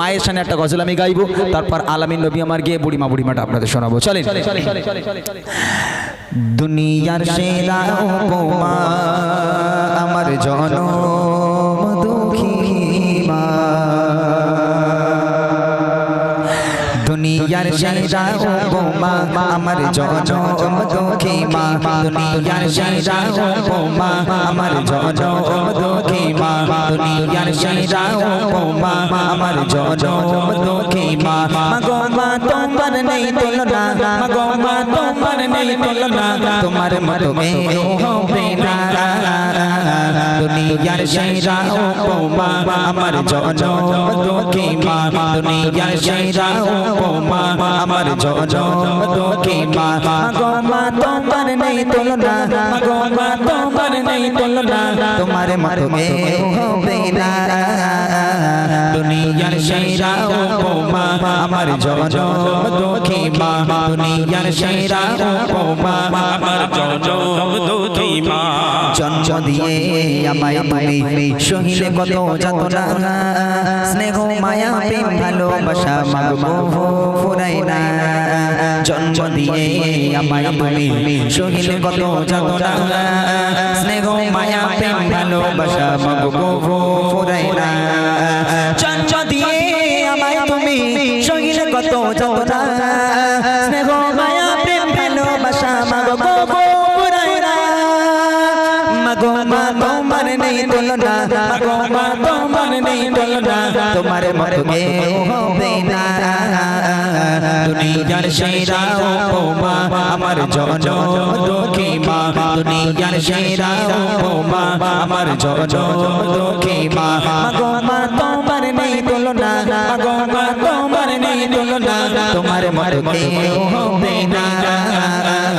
মায়ের সামনে একটা গজল আমি গাইবো তারপর আলামিন নবী আমার গিয়ে বুড়িমা বুড়িমাটা আপনাদের শোনাবো। চলেন। দুনিয়ার সেরা উপমা আমার জনম। দুনিয়ার সেরা উপমা আমার জনম দুঃখী মা দুনিয়ার সেরা উপমা আমার জনম দুঃখী মা দুনিয়ার সেরা উপমা আমার জনম দুঃখী মা মাগো মা তোমার নেই তুলনা মাগো মা তোমার নেই তুলনা তোমার মতো কেউ হবে না দুনিয়ার সেরা উপমা আমার জনম দুঃখী মা দুনিয়ার সেরা উপমা আমার জনম দুঃখী মা। মাগো মা তোমার নেই তুলনা। মা তোমার নেই দুনিয়ার সেরা উপমা আমার জনম দুঃখী মা। দুনিয়ার সেরা উপমা আমার জনম দুঃখী মা। জন্ম দিয়ে আমায় তুমি সহিলে কত যাতনা। স্নেহ মায়া প্রেম ভালোবাসা মাগো ফুরাই না। জন্ম দিয়ে আমায় তুমি সহিলে কত যাতনা। স্নেহ মায়া ভালোবাসা মাগো ফুরাই না। চঞ্চ দিয়ে আমায় তুমি সহিলে কত যাতনা। দুনিয়ার সেরা উপমা আমার জন দুঃখী মা। দুনিয়ার সেরা উপমা আমার জন দুঃখী মা। মাগো মা, তোমার নেই তুলনা, মাগো মা, তোমার নেই তুলনা। তোমার মতো কেউ হবে না।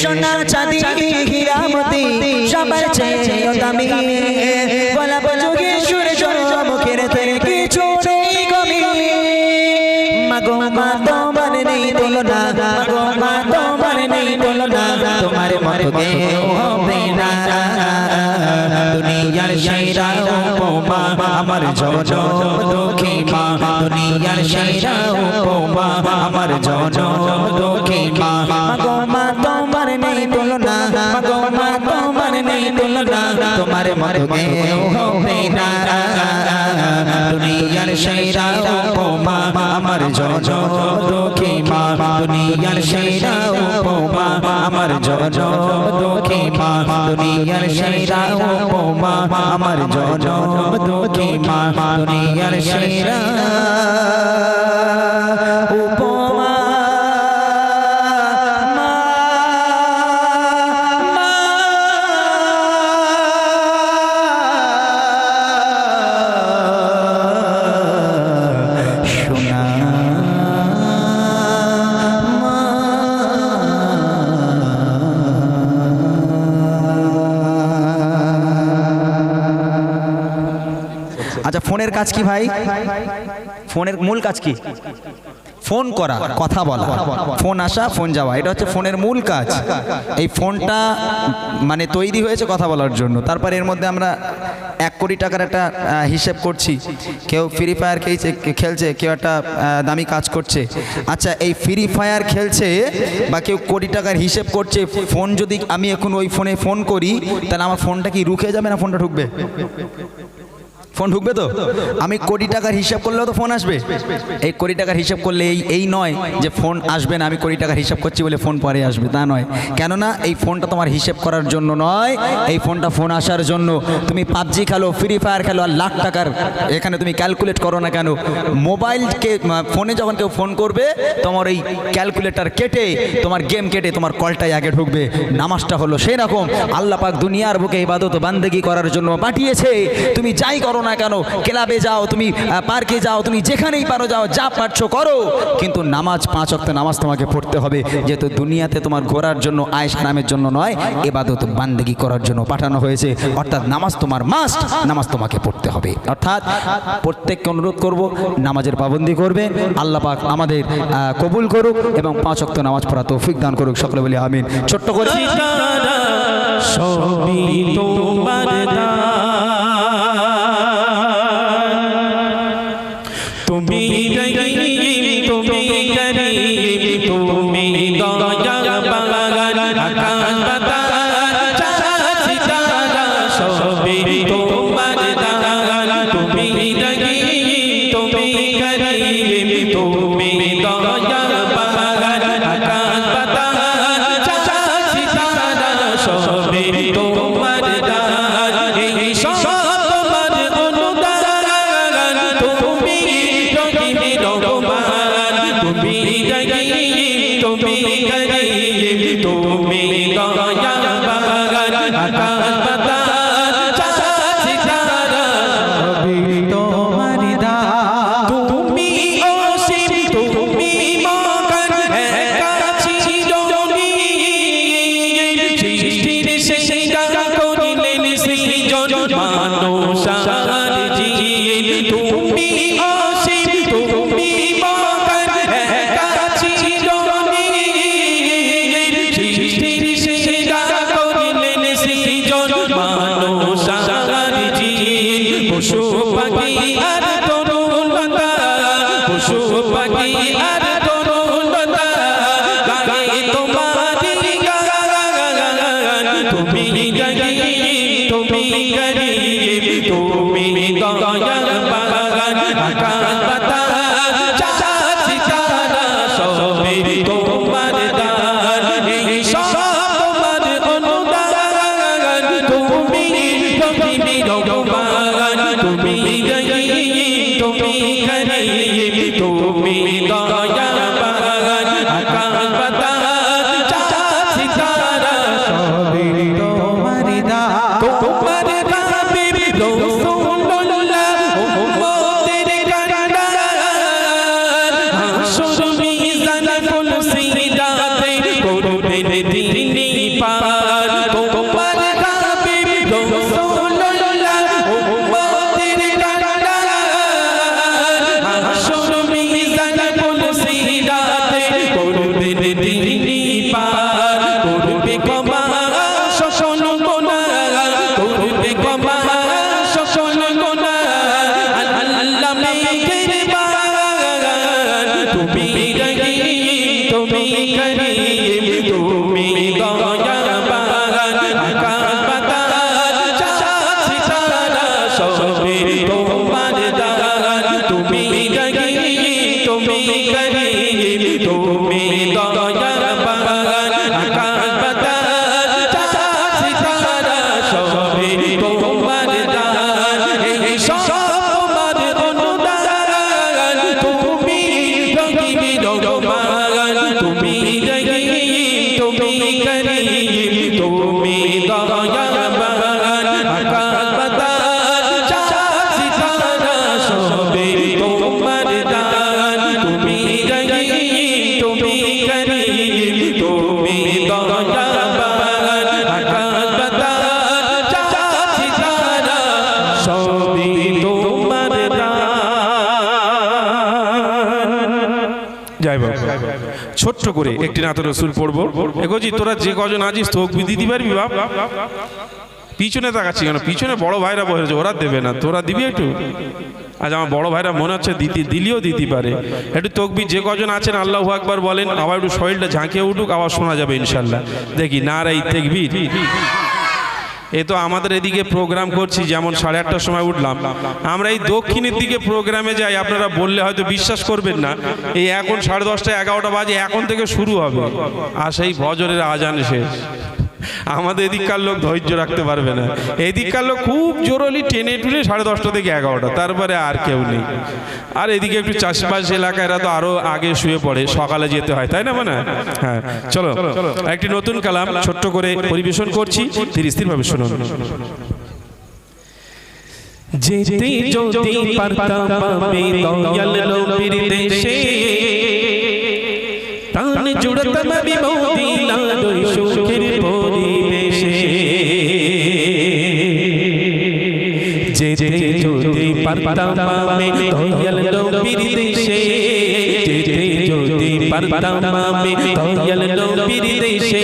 সোনা চাঁদি হীরা মতি সবার চেয়ে দামি গোলাপ জহি সূর্য মুখের থেকে নেই কমি মাগো মা তোমার নেই তুলনা মাগো মা তোমার নেই তুলনা তোমার কেউ হবে না দুনিয়ার সেরা উপমা আমার জনম দুঃখী মা দুনিয়ার সেরা উপমা আমার জনম দুঃখী মা কেউ হবে না দুনিয়ার সেরা উপমা, আমার জনম দুঃখী মা দুনিয়ার সেরা উপমা, আমার জনম দুঃখী মা দুনিয়ার সেরা উপমা, আমার জনম দুঃখী মা দুনিয়ার সেরা ফোনের কাজ কি ভাই? ফোনের মূল কাজ কি? ফোন করা, কথা বলা। ফোন আসা, ফোন যাওয়া। এটা হচ্ছে ফোনের মূল কাজ। এই ফোনটা মানে তৈরি হয়েছে কথা বলার জন্য। তারপর এর মধ্যে আমরা এক কোটি টাকার একটা হিসেব করছি। কেউ ফ্রি ফায়ার খেলছে খেলছে, কেউ একটা দামি কাজ করছে। আচ্ছা এই ফ্রি ফায়ার খেলছে বা কেউ কোটি টাকার হিসেব করছে, ফোন যদি আমি এখন ওই ফোনে ফোন করি, তাহলে আমার ফোনটা কি রুখে যাবে না ফোনটা ঢুকবে? ফোন ঢুকবে তো? আমি কোটি টাকার হিসাব করলেও তো ফোন আসবে। এই কোটি টাকার হিসাব করলে এই এই নয় যে ফোন আসবে না, আমি কোটি টাকার হিসাব করছি বলে ফোন পরে আসবে, তা নয়। কেননা এই ফোনটা তোমার হিসেব করার জন্য নয়, এই ফোনটা ফোন আসার জন্য। তুমি পাবজি খেলো, ফ্রি ফায়ার খেলো, আর লাখ টাকার এখানে তুমি ক্যালকুলেট করো না কেন? মোবাইলকে ফোনে যখন কেউ ফোন করবে, তোমার এই ক্যালকুলেটার কেটে, তোমার গেম কেটে তোমার কলটাই আগে ঢুকবে। নামাজটা হলো সেই রকম। আল্লাহ পাক দুনিয়ার বুকে ইবাদত বান্দেগি করার জন্য পাঠিয়েছে। তুমি যাই করো না না কেন? ক্লাবে যাও, তুমি পার্কে যাও, তুমি যেখানেই পারো যাও, যা পারছ করো। কিন্তু নামাজ পাঁচ অক্ত নামাজ তোমাকে পড়তে হবে, যেহেতু দুনিয়াতে তোমার ঘোরার জন্য, আয়েশ নামের জন্য নয়, এবাদত বান্দেগি করার জন্য পাঠানো হয়েছে। অর্থাৎ নামাজ তোমার মাস্ট নামাজ তোমাকে পড়তে হবে। অর্থাৎ প্রত্যেককে অনুরোধ করব, নামাজের পাবন্দি করবে, আল্লাহ পাক আমাদের কবুল করুক এবং পাঁচ অক্ত নামাজ পড়া তৌফিক দান করুক সকলে বলি আমিন। ছোট্ট করে সবই তোমার দান। তোমার দান, তুমি রহিম তুমি করিম তুমি দয়া বাগান, আকাশ বাতাস চাঁদ সিতারা সবই তোমার দান, এই সব তোমার অনুদান, তুমি রহিম রহমান, তুমি রহিম তুমি করিম তুমি দয়া বাগান, আকাশ তুমি করিম তুমি দয়া ছোট্ট করে একটি নাত রসুল পড়ব। এগোজি তোরা যে কজন আছিস তো অগ্নি দিতে পারবি বাপ পিছনে তাকাচ্ছি কেন? পিছনে বড় ভাইরা বসেছে ওরা দেবে না। তোরা দিবি একটু? আজ আমার বড় ভাইরা মনে হচ্ছে দিতে, দিলেও দিতে পারে। একটু তকবি যে কজন আছেন, আল্লাহ আকবার বলেন, আবার একটু শরীরটা ঝাঁকিয়ে উঠুক, আবার শোনা যাবে ইনশাল্লাহ। দেখি না রে তেকবি এ তো আমাদের এদিকে প্রোগ্রাম করছি, যেমন সাড়ে আটটার সময় উঠলাম। আমরা এই দক্ষিণের দিকে প্রোগ্রামে যাই, আপনারা বললে হয়তো বিশ্বাস করবেন না। এই এখন সাড়ে দশটা, এগারোটা বাজে, এখন থেকে শুরু হবে। আর সেই ভজরের আজান শেষ। আমাদের এদিককার লোক ধৈর্য রাখতে পারবে না। এদিককার লোক খুব জোরলি টেনে টুনে সাড়ে দশটা থেকে এগারোটা। তারপরে আর কেউ নেই। আর এদিকে একটু চাষবাস এলাকা, এরা তো আরও আগে শুয়ে পড়ে, সকালে যেতে হয়, তাই না মানে? হ্যাঁ চলো, একটি নতুন কালাম ছোট্ট করে পরিবেশন করছি। স্থিরভাবে শুনুন। যেতে যদি পারতাম দয়াল দেশে তান জুড়তাম পারতাম আমি দয়াল নবীর দেশে। যেতে যদি পারতাম আমি দয়াল নবীর দেশে।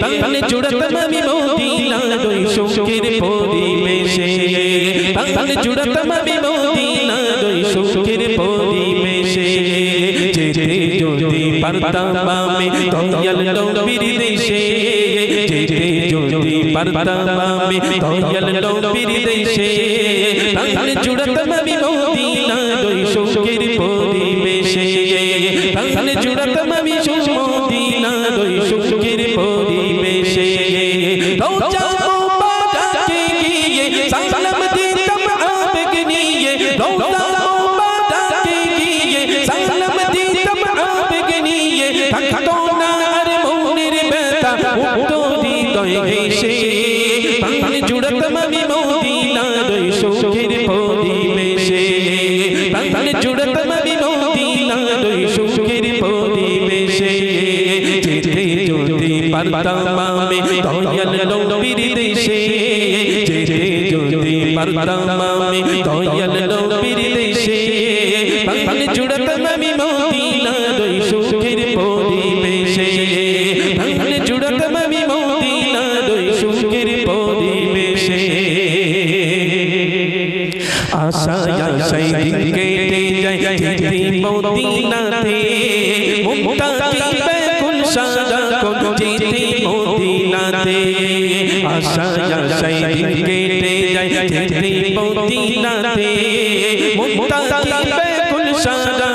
তান জুড়তাম আমি মদিনা দই সুখের পারতাম আমি দয়াল নবীর দেশে। তান জুড়তাম আমি মদিনা দই সুখের পরিবেশে। তান জুড়তাম আমি মদিনা দই সুখের পরিবেশে রোজা মুবারকে গিয়ে ঘেঁষে তান জুড়তাম আমি মদিনা দই সুখের পরিবেশে তান জুড়তাম আমি মদিনা দই সুখের পরিবেশে যেতে যদি পারতাম আমি মুক্তাকি বেকুল সাদা কোন যেতে মদিনাতে। আশায় আশায় দিন কেটে যায় যেতে মদিনাতে। মুক্তাকি বেকুল কোন যেতে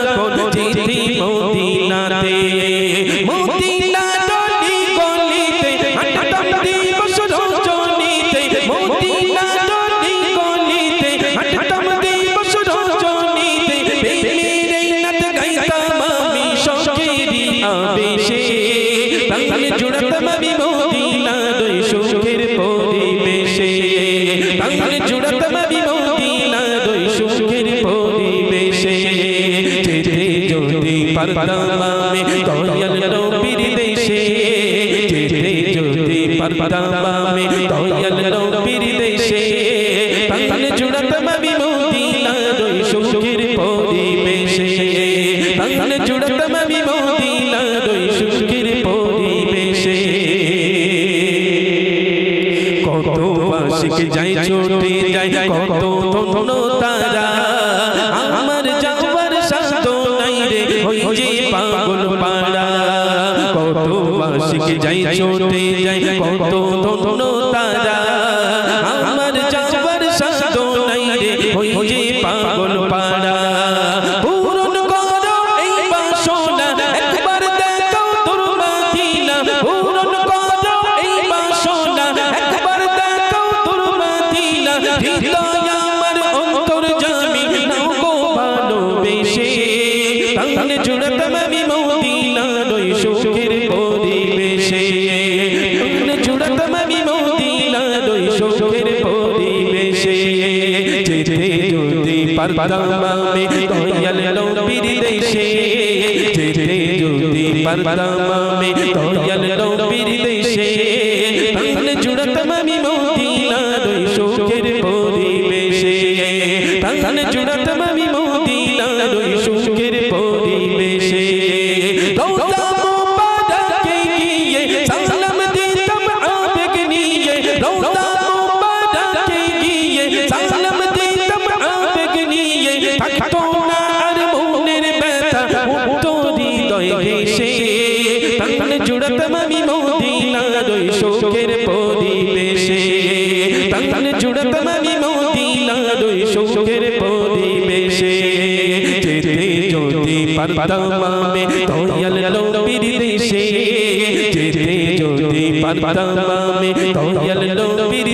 আবেশে তান জুড়তাম আমি মদিনা দই সুখের পরিবেশে। তান জুড়তাম আমি মদিনা দই সুখের পরিবেশে। যেতে যদি পারতাম আমি দয়াল নবীর দেশে। যেতে যদি পারতাম আমি দয়াল নবীর দেশে। তান জুড়তাম আমি মদিনা দই সুখের পরিবেশে। তান জুড়তাম আমি কত ধন্য তারা আমার যাওয়ার সাধ্য নাই রে, ওই যে পাগল পাড়া। কত আশিক যাই, ছোটে যাই, কত ধন্য যেতে যদি পারতাম আমি দয়াল নবীর দেশে যেতে যদি পারতাম আমি দয়াল নবীর যদি পারতাম আমি দয়াল নবীর দেশে যেতে যদি পারতাম আমি দয়াল নবীর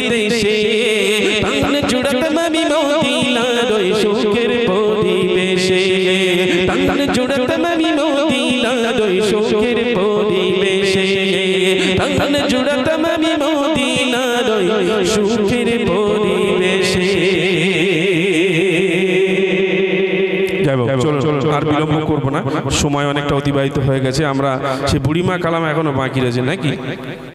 না সময় অনেকটা অতিবাহিত হয়ে গেছে আমরা সে বুড়িমা কালাম এখনও বাকি রয়েছে নাকি?